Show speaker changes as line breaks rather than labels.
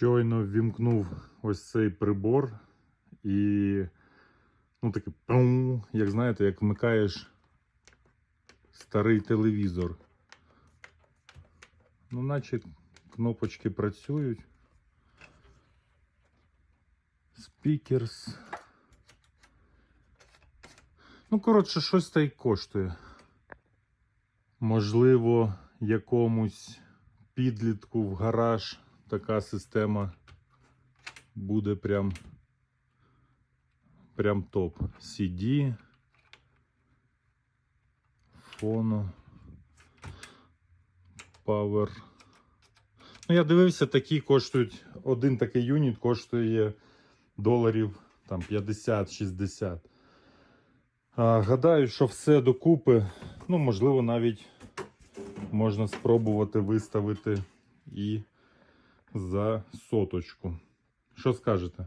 Щойно ввімкнув ось цей прибор і ну пум, як знаєте, як вмикаєш старий телевізор. Ну, наче кнопочки працюють. Спікерс. Ну, коротше, щось та й коштує. Можливо, якомусь підлітку в гараж така система буде прям, прям топ. CD, фоно, Power. Ну, я дивився, такі коштують, один такий юніт коштує доларів там 50-60. Гадаю, що все докупи, ну, можливо, навіть можна спробувати виставити і за соточку. Що скажете?